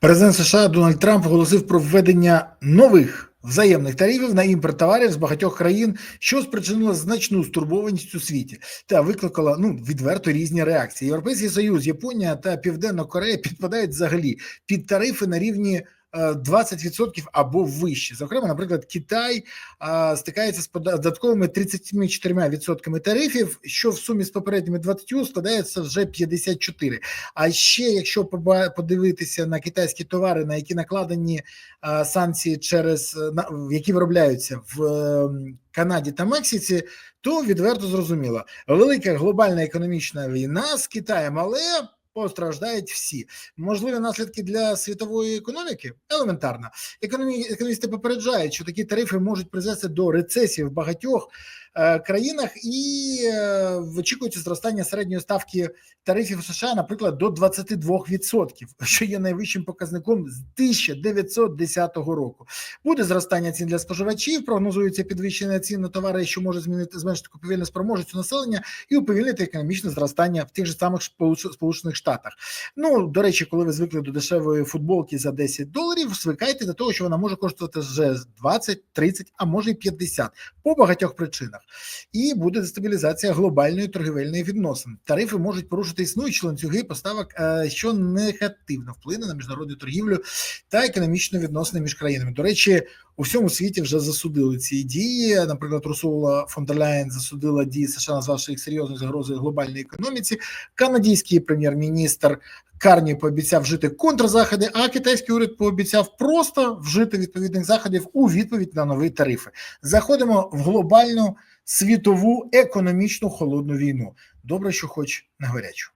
Президент США Дональд Трамп оголосив про введення нових взаємних тарифів на імпорт товарів з багатьох країн, що спричинило значну стурбованість у світі та викликало ну відверто різні реакції. Європейський союз, Японія та Південна Корея підпадають взагалі під тарифи на рівні. Е, 20% або вище. Зокрема, наприклад, Китай а, стикається з додатковими 34% тарифів, що в сумі з попередніми 20 складається вже 54. А ще, якщо подивитися на китайські товари, на які накладені а, санкції через е, на які виробляються в е, Канаді та Мексиці, то відверто зрозуміло, велика глобальна економічна війна з Китаєм, але постраждають всі. Можливі наслідки для світової економіки? Елементарно. Економі... Економісти попереджають, що такі тарифи можуть призвести до рецесії в багатьох країнах, і е, очікується зростання середньої ставки тарифів США, наприклад, до 22%, що є найвищим показником з 1910 року. Буде зростання цін для споживачів. Прогнозується підвищення цін на товари, що може змінити зменшити купівельну спроможність у населення і уповільнити економічне зростання в тих же самих Сполуч- Сполучених Штатах. Ну до речі, коли ви звикли до дешевої футболки за 10 доларів, звикайте до того, що вона може коштувати вже 20, 30, а може й 50 по багатьох причинах. І буде дестабілізація глобальної торгівельної відносин. Тарифи можуть порушити існуючі ланцюги поставок, е, що негативно вплине на міжнародну торгівлю та економічні відносини між країнами. До речі, у всьому світі вже засудили ці дії. Наприклад, Русула фон дер Ляєн засудила дії США, назвавши їх серйозною загрозою глобальній економіці. Канадійський прем'єр-міністр Карні пообіцяв вжити контрзаходи, а китайський уряд пообіцяв просто вжити відповідних заходів у відповідь на нові тарифи. Заходимо в глобальну світову економічну холодну війну. Добре, що хоч не гарячу.